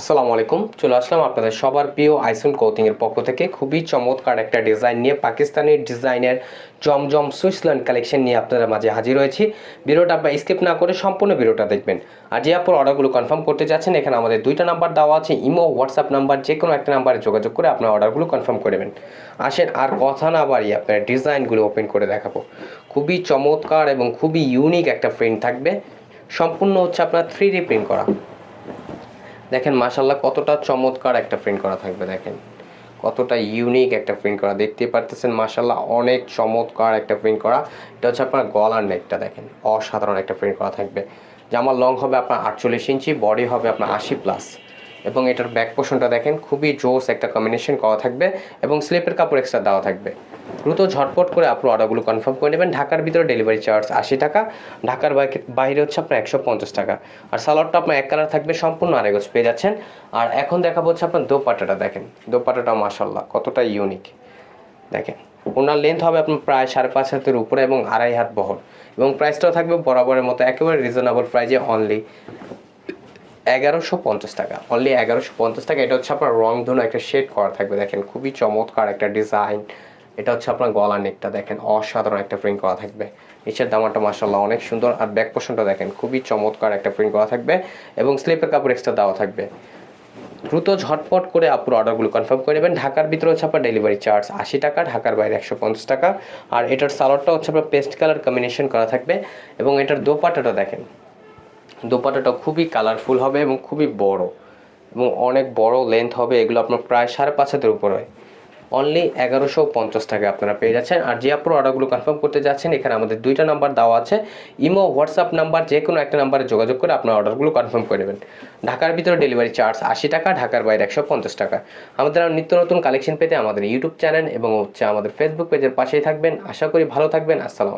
আসসালামু আলাইকুম। চলে আসলাম আপনাদের সবার প্রিয় আইসন কোথিং এর পক্ষ থেকে। খুবই চমৎকার একটা ডিজাইন নিয়ে, পাকিস্তানি ডিজাইনের জমজম সুইসল্যান্ড কালেকশন নিয়ে আপনাদের মাঝে হাজির হয়েছি। ভিডিওটা আপনার স্কিপ না করে সম্পূর্ণ ভিডিওটা দেখবেন। আর যে আপনার অর্ডারগুলো কনফার্ম করতে চাচ্ছেন এখানে আমাদের দুইটা নাম্বার দেওয়া আছে ইমো হোয়াটসঅ্যাপ নাম্বার যে কোনো একটা নাম্বারে যোগাযোগ করে আপনার অর্ডারগুলো কনফার্ম করে নেবেন। আসেন, আর কথা না বাড়িয়ে আপনার ডিজাইনগুলো ওপেন করে দেখাবো। খুবই চমৎকার এবং খুবই ইউনিক একটা প্রিন্ট থাকবে। সম্পূর্ণ হচ্ছে আপনার থ্রি প্রিন্ট করা। দেখেন মাশাল্লাহ কতটা চমৎকার একটা প্রিন্ট করা থাকবে, দেখেন। কতটা ইউনিক একটা প্রিন্ট করা। দেখতে পারতেছেন মাশাল্লাহ অনেক চমৎকার একটা প্রিন্ট করা। এটা হচ্ছে আপনার গলার নেকটা দেখেন। অসাধারণ একটা প্রিন্ট করা থাকবে। জামার লং হবে আপনার আটচল্লিশ ইঞ্চি বডি হবে আপনার আশি প্লাস এবং এটার ব্যাক পোর্শনটা দেখেন, খুবই জোস একটা কম্বিনেশন করা থাকবে এবং স্লিপের কাপড় এক্সট্রা দেওয়া থাকবে। দ্রুত ঝটপট করে আপনার অর্ডারগুলো কনফার্ম করে নেবেন। ঢাকার ভিতরে ডেলিভারি চার্জ আশি টাকা, ঢাকার বাইরে- হচ্ছে আপনার একশো পঞ্চাশ টাকা। আর সালোয়ারটা আপনার এক কালার থাকবে, সম্পূর্ণ আরেগজ পেয়ে যাচ্ছেন। আর এখন দেখাবো হচ্ছে আপনার দোপাটাটা দেখেন। দোপাটাটা মাসাল্লাহ কতটা ইউনিক দেখেন, ওনার লেন্থ হবে আপনার প্রায় সাড়ে পাঁচ হাতের উপরে এবং আড়াই হাত বহর। এবং প্রাইসটাও থাকবে বরাবরের মতো, একেবারে রিজনেবল প্রাইজে অনলি এগারোশো পঞ্চাশ টাকা। অনলি এগারোশো পঞ্চাশ টাকা, এটা হচ্ছে আপনার রং ধনু একটা শেড করা থাকবে। দেখেন, খুবই চমৎকার একটা ডিজাইন এটা হচ্ছে আপনার গলা নেকটা, দেখেন অসাধারণ একটা প্রিন্ট করা থাকবে। নিচের দামাটা মাসাল্লাহ অনেক সুন্দর, আর ব্যাক পোর্শনটা দেখেন, খুবই চমৎকার একটা প্রিন্ট করা থাকবে এবং স্লিপের কাপড় এক্সট্রা দেওয়া থাকবে। দ্রুত ঝটপট করে আপুর অর্ডারগুলো কনফার্ম করে নেবেন। ঢাকার ভিতরে হচ্ছে আপনার ডেলিভারি চার্জ আশি টাকা, ঢাকার বাইরে একশো পঞ্চাশ টাকা। আর এটার সালোয়ারটা হচ্ছে আপনার পেস্ট কালার কম্বিনেশন করা থাকবে এবং এটার দোপাটাটা দেখেন দোপাটাটা খুবই কালারফুল হবে এবং খুবই বড় এবং অনেক বড় লেন্থ হবে, এগুলো আপনার প্রায় সাড়ে পাঁচ হাতের উপরে অনলি এগারোশো পঞ্চাশ টাকা আপনারা পেয়ে যাচ্ছেন। আর যে আপনার অর্ডারগুলো কনফার্ম করতে যাচ্ছেন, এখানে আমাদের দুইটা নাম্বার দেওয়া আছে। ইমো হোয়াটসঅ্যাপ নাম্বার যে কোনো একটা নাম্বারে যোগাযোগ করে আপনার অর্ডারগুলো কনফার্ম করে নেবেন। ঢাকার ভিতরে ডেলিভারি চার্জ আশি টাকা, ঢাকার বাইরে একশো পঞ্চাশ টাকা। আমাদের নিত্য নতুন কালেকশন পেতে আমাদের ইউটিউব চ্যানেল এবং হচ্ছে আমাদের ফেসবুক পেজের পাশেই থাকবেন। আশা করি ভালো থাকবেন। আসসালামু